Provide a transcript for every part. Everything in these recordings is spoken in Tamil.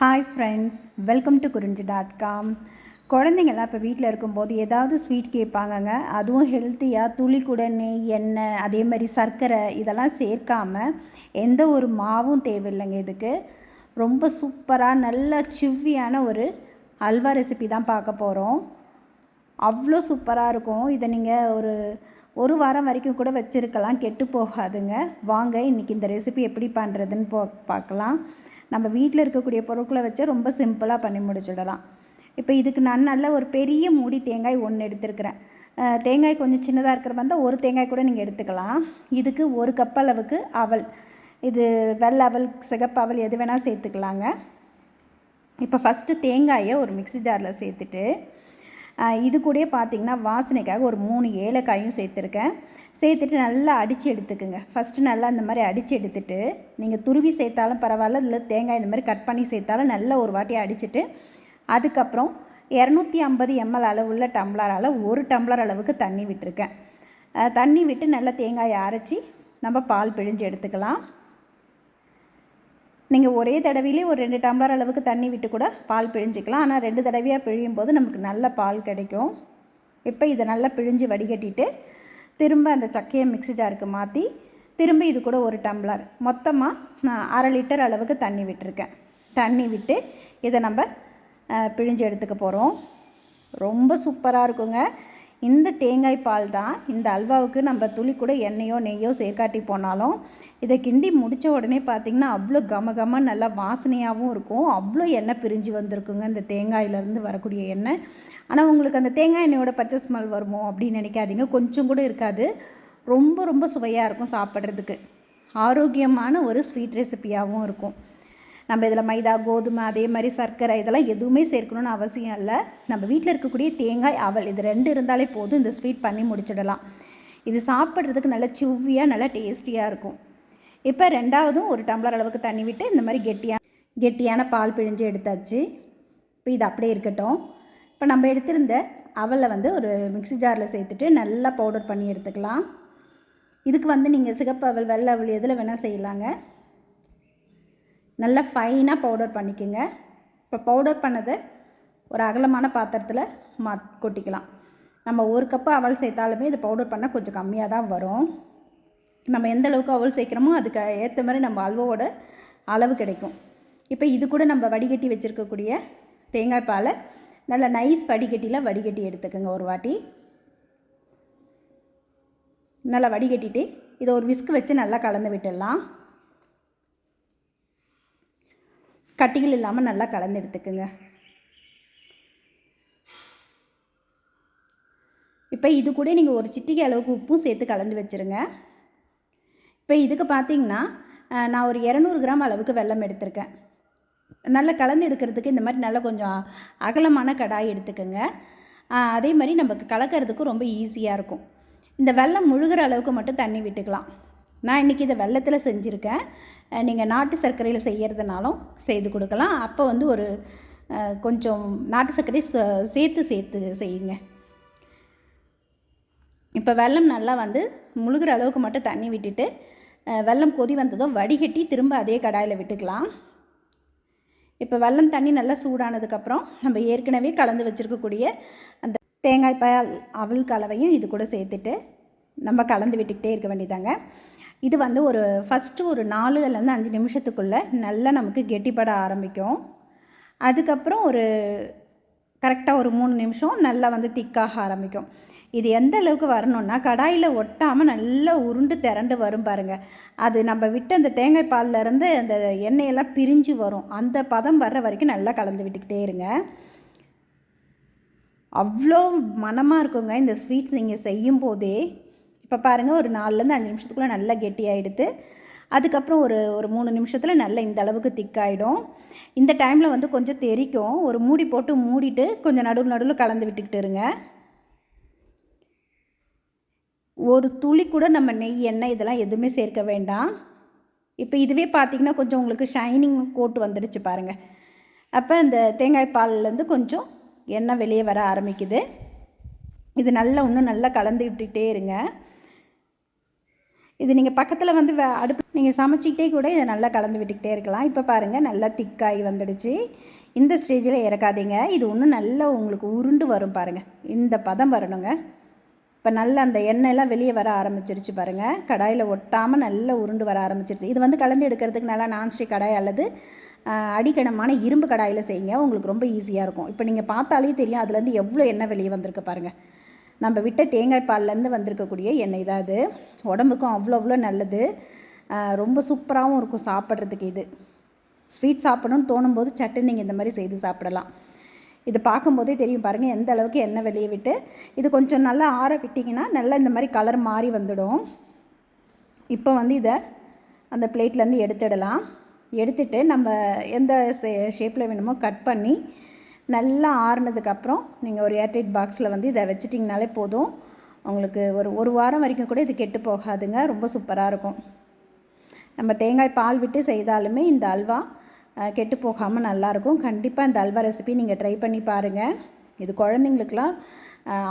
Hi friends welcome to Kurinji dot com குழந்தைங்கள்லாம் இப்போ வீட்டில் இருக்கும்போது ஏதாவது ஸ்வீட் கேட்பாங்கங்க. அதுவும் ஹெல்த்தியாக துளி கூட நெய் எண்ணெய் அதே மாதிரி சர்க்கரை இதெல்லாம் சேர்க்காம எந்த ஒரு மாவும் தேவையில்லைங்க இதுக்கு. ரொம்ப சூப்பராக நல்ல சிவ்வியான ஒரு அல்வா ரெசிபி தான் பார்க்க போகிறோம் அவ்வளோ சூப்பராக இருக்கும். இதை நீங்கள் ஒரு ஒரு வாரம் வரைக்கும் கூட வச்சுருக்கலாம். கெட்டு போகாதுங்க. வாங்க இன்றைக்கி இந்த ரெசிபி எப்படி பண்ணுறதுன்னு போ பார்க்கலாம். நம்ம வீட்டில் இருக்கக்கூடிய பொருட்களை வச்சு ரொம்ப சிம்பிளாக பண்ணி முடிச்சிடலாம். இப்போ இதுக்கு நான் நல்ல ஒரு பெரிய மூடி தேங்காய் ஒன்று எடுத்துருக்கிறேன். தேங்காய் கொஞ்சம் சின்னதாக இருக்கிற வந்தால் ஒரு தேங்காய் கூட நீங்கள் எடுத்துக்கலாம். இதுக்கு ஒரு கப் அளவுக்கு அவல். இது வெள்ளை அவல் சிகப்பு அவல் எது வேணால் சேர்த்துக்கலாங்க. இப்போ ஃபஸ்ட்டு தேங்காயை ஒரு மிக்ஸி ஜாரில் சேர்த்துட்டு இது கூடயே பார்த்தீங்கன்னா வாசனைக்காக ஒரு மூணு ஏலக்காயும் சேர்த்துருக்கேன். சேர்த்துட்டு நல்லா அடித்து எடுத்துக்குங்க. ஃபஸ்ட்டு நல்லா இந்த மாதிரி அடித்து எடுத்துட்டு நீங்கள் துருவி சேர்த்தாலும் பரவாயில்ல இல்லை தேங்காய் இந்த மாதிரி கட் பண்ணி சேர்த்தாலும் நல்லா ஒரு வாட்டி அடிச்சுட்டு அதுக்கப்புறம் இரநூத்தி ஐம்பது எம்எல் அளவுள்ள டம்ளரால் ஒரு டம்ளர் அளவுக்கு தண்ணி விட்டுருக்கேன். தண்ணி விட்டு நல்லா தேங்காயை அரைச்சி நம்ம பால் பிழிஞ்சு எடுத்துக்கலாம். நீங்கள் ஒரே தடவையிலே ஒரு ரெண்டு டம்ளர் அளவுக்கு தண்ணி விட்டு கூட பால் பிழிஞ்சிக்கலாம். ஆனால் ரெண்டு தடவையாக பிழியும் போது நமக்கு நல்ல பால் கிடைக்கும். இப்போ இதை நல்லா பிழிஞ்சு வடிகட்டிட்டு திரும்ப அந்த சக்கையை மிக்ஸி ஜாருக்கு மாற்றி திரும்ப இது கூட ஒரு டம்ளர். மொத்தமாக நான் அரை லிட்டர் அளவுக்கு தண்ணி விட்டுருக்கேன். தண்ணி விட்டு இதை நம்ம பிழிஞ்சு எடுத்துக்க போகிறோம் ரொம்ப சூப்பராக இருக்குங்க. இந்த தேங்காய் பால் தான் இந்த அல்வாவுக்கு நம்ம துளி கூட எண்ணெயோ நெய்யோ சேர்க்காட்டி போனாலும் இதை கிண்டி முடித்த உடனே பார்த்திங்கன்னா அவ்வளோ கம கம நல்லா வாசனையாகவும் இருக்கும். அவ்வளோ எண்ணெய் பிரிஞ்சு வந்திருக்குங்க இந்த தேங்காயிலேருந்து வரக்கூடிய எண்ணெய். ஆனால் உங்களுக்கு அந்த தேங்காய் எண்ணெயோட பச்சை ஸ்மெல் வருமோ அப்படின்னு நினைக்காதீங்க. கொஞ்சம் கூட இருக்காது. ரொம்ப ரொம்ப சுவையாக இருக்கும் சாப்பிட்றதுக்கு. ஆரோக்கியமான ஒரு ஸ்வீட் ரெசிபியாகவும் இருக்கும். நம்ம இதில் மைதா கோதுமை அதே மாதிரி சர்க்கரை இதெல்லாம் எதுவுமே சேர்க்கணும்னு அவசியம் இல்லை. நம்ம வீட்டில் இருக்கக்கூடிய தேங்காய் அவல் இது ரெண்டு இருந்தாலே போதும். இந்த ஸ்வீட் பண்ணி முடிச்சிடலாம். இது சாப்பிட்றதுக்கு நல்லா சிவ்வியாக நல்லா டேஸ்டியாக இருக்கும். இப்போ ரெண்டாவதும் ஒரு டம்ளர் அளவுக்கு தண்ணி விட்டு இந்த மாதிரி கெட்டியான கெட்டியான பால் பிழிஞ்சு எடுத்தாச்சு. இப்போ இது அப்படியே இருக்கட்டும். இப்போ நம்ம எடுத்திருந்த அவலை வந்து ஒரு மிக்ஸி ஜாரில் சேர்த்துட்டு நல்லா பவுடர் பண்ணி எடுத்துக்கலாம். இதுக்கு வந்து நீங்கள் சிகப்பு அவல் வெள்ளை அவல் எதில் வேணால் செய்யலாங்க. நல்லா ஃபைனாக பவுடர் பண்ணிக்கோங்க. இப்போ பவுடர் பண்ணதை ஒரு அகலமான பாத்திரத்தில் மா கொட்டிக்கலாம். நம்ம ஒரு கப்பு அவல் சேர்த்தாலுமே இது பவுடர் பண்ணால் கொஞ்சம் கம்மியாக தான் வரும். நம்ம எந்த அளவுக்கு அவல் சேர்க்குறோமோ அதுக்கு ஏற்ற மாதிரி நம்ம அல்வாவோட அளவு கிடைக்கும். இப்போ இது கூட நம்ம வடிகட்டி வச்சுருக்கக்கூடிய தேங்காய் பாலை நல்ல நைஸ் வடிகட்டியில் வடிகட்டி எடுத்துக்கோங்க ஒரு வாட்டி. நல்லா வடிகட்டிட்டு இதை ஒரு விஸ்க் வச்சு நல்லா கலந்து விட்டுடலாம். கட்டிகள் இல்லாமல் நல்லா கலந்து எடுத்துக்குங்க. இப்போ இது கூட நீங்கள் ஒரு சிட்டிகை அளவுக்கு உப்பும் சேர்த்து கலந்து வச்சுருங்க. இப்போ இதுக்கு பார்த்தீங்கன்னா நான் ஒரு இரநூறு கிராம் அளவுக்கு வெல்லம் எடுத்திருக்கேன். நல்லா கலந்து எடுக்கிறதுக்கு இந்த மாதிரி நல்லா கொஞ்சம் அகலமான கடாய் எடுத்துக்கோங்க. அதே மாதிரி நமக்கு கலக்கிறதுக்கும் ரொம்ப ஈஸியாக இருக்கும். இந்த வெல்லம் முழுகிற அளவுக்கு மட்டும் தண்ணி விட்டுக்கலாம். நான் இன்றைக்கி இதை வெள்ளத்தில் செஞ்சுருக்கேன். நீங்கள் நாட்டு சர்க்கரையில் செய்கிறதுனாலும் செய்து கொடுக்கலாம். அப்போ வந்து ஒரு கொஞ்சம் நாட்டு சர்க்கரை சே- சேர்த்து சேர்த்து செய்யுங்க. இப்போ வெல்லம் நல்லா வந்து முழுகிற அளவுக்கு மட்டும் தண்ணி விட்டுட்டு வெள்ளம் வெல்லம் கொதி வந்ததும் வடிகட்டி திரும்ப அதே கடாயில் விட்டுக்கலாம். இப்போ வெல்லம் தண்ணி நல்லா சூடானதுக்கப்புறம் நம்ம ஏற்கனவே கலந்து வச்சுருக்கக்கூடிய அந்த தேங்காய் பால் அவல் கலவையும் இது கூட சேர்த்துட்டு நம்ம கலந்து விட்டுக்கிட்டே இருக்க வேண்டியதாங்க இது வந்து ஒரு ஃபஸ்ட்டு ஒரு நாலுலேருந்து அஞ்சு நிமிஷத்துக்குள்ளே நல்லா நமக்கு கெட்டிப்பட ஆரம்பிக்கும். அதுக்கப்புறம் ஒரு கரெக்டாக ஒரு மூணு நிமிஷம் நல்லா வந்து திக்காக ஆரம்பிக்கும். இது எந்த அளவுக்கு வரணும்னா கடாயில் ஒட்டாமல் நல்லா உருண்டு திரண்டு வரும் பாருங்கள் அது நம்ம விட்டு அந்த தேங்காய் பால்லேருந்து அந்த எண்ணெயெல்லாம் பிரிஞ்சு வரும். அந்த பதம் வர்ற வரைக்கும் நல்லா கலந்து விட்டுக்கிட்டே இருங்க. அவ்வளோ மனமாக இருக்குங்க இந்த ஸ்வீட்ஸ் நீங்கள் செய்யும் போதே இப்போ பாருங்கள் ஒரு நாலுலேருந்து அஞ்சு நிமிஷத்துக்குள்ளே நல்லா கெட்டியாகிடுது அதுக்கப்புறம் ஒரு ஒரு மூணு நிமிஷத்தில் நல்லா இந்த அளவுக்கு திக்காயிடும் இந்த டைமில் வந்து கொஞ்சம் தெறிக்கும் ஒரு மூடி போட்டு மூடிட்டு கொஞ்சம் நடுவு நடுவில் கலந்து விட்டுக்கிட்டு இருங்க. ஒரு துளி கூட நம்ம நெய் எண்ணெய் இதெல்லாம் எதுவுமே சேர்க்க வேண்டாம். இப்போ இதுவே பார்த்திங்கன்னா கொஞ்சம் உங்களுக்கு ஷைனிங் கோட்டு வந்துடுச்சு பாருங்கள் அப்போ இந்த தேங்காய் பால்லேருந்து கொஞ்சம் எண்ணெய் வெளியே வர ஆரம்பிக்குது. இது நல்லா இன்னும் நல்லா கலந்து விட்டுக்கிட்டே இருங்க. இது நீங்கள் பக்கத்தில் வந்து அடுப்பு நீங்கள் சமைச்சிக்கிட்டே கூட இதை நல்லா கலந்து விட்டுக்கிட்டே இருக்கலாம். இப்போ பாருங்கள் நல்லா திக்காகி வந்துடுச்சு. இந்த ஸ்டேஜில் இறக்காதீங்க. இது ஒன்றும் நல்லா உங்களுக்கு உருண்டு வரும் பாருங்கள் இந்த பதம் வரணுங்க. இப்போ நல்லா அந்த எண்ணெயெல்லாம் வெளியே வர ஆரம்பிச்சிருச்சு பாருங்கள் கடாயில் ஒட்டாமல் நல்லா உருண்டு வர ஆரம்பிச்சிருச்சு. இது வந்து கலந்து எடுக்கிறதுக்கு நல்லா நான்ஸ்டிக் கடாய் அல்லது அடிக்கணமான இரும்பு கடாயில் செய்யுங்க. உங்களுக்கு ரொம்ப ஈஸியாக இருக்கும். இப்போ நீங்கள் பார்த்தாலே தெரியும் அதுலேருந்து எவ்வளோ எண்ணெய் வெளியே வந்திருக்கு பாருங்கள் நம்ம விட்ட தேங்காய் பால்லேருந்து வந்திருக்கக்கூடிய எண்ணெய் தான் அது. உடம்புக்கும் அவ்வளோ அவ்வளோ நல்லது. ரொம்ப சூப்பராகவும் இருக்கும் சாப்பிட்றதுக்கு இது. ஸ்வீட் சாப்பிடணும்னு தோணும்போது சட்டு நீங்கள் இந்த மாதிரி செய்து சாப்பிடலாம். இது பார்க்கும்போதே தெரியும் பாருங்கள் எந்த அளவுக்கு எண்ணெய் வெளியே விட்டு இது கொஞ்சம் நல்லா ஆற விட்டிங்கன்னா நல்லா இந்த மாதிரி கலர் மாறி வந்துடும். இப்போ வந்து இதை அந்த பிளேட்லேருந்து எடுத்துடலாம். எடுத்துட்டு நம்ம எந்த ஷேப்பில் வேணுமோ கட் பண்ணி நல்லா ஆறுனதுக்கப்புறம் நீங்கள் ஒரு ஏர்டைட் பாக்ஸில் வந்து இதை வச்சிட்டிங்கனாலே போதும். உங்களுக்கு ஒரு ஒரு வாரம் வரைக்கும் கூட இது கெட்டு போகாதுங்க. ரொம்ப சூப்பராக இருக்கும். நம்ம தேங்காய் பால் விட்டு செய்தாலுமே இந்த அல்வா கெட்டு போகாமல் நல்லாயிருக்கும் கண்டிப்பாக இந்த அல்வா ரெசிபி நீங்கள் ட்ரை பண்ணி பாருங்கள் இது குழந்தைங்களுக்கெலாம்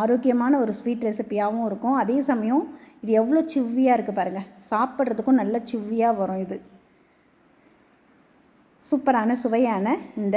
ஆரோக்கியமான ஒரு ஸ்வீட் ரெசிபியாகவும் இருக்கும். அதே சமயம் இது எவ்வளோ சிவ்வியாக இருக்குது பாருங்கள் சாப்பிட்றதுக்கும் நல்ல சிவ்வியாக வரும் இது. சூப்பரான சுவையான இந்த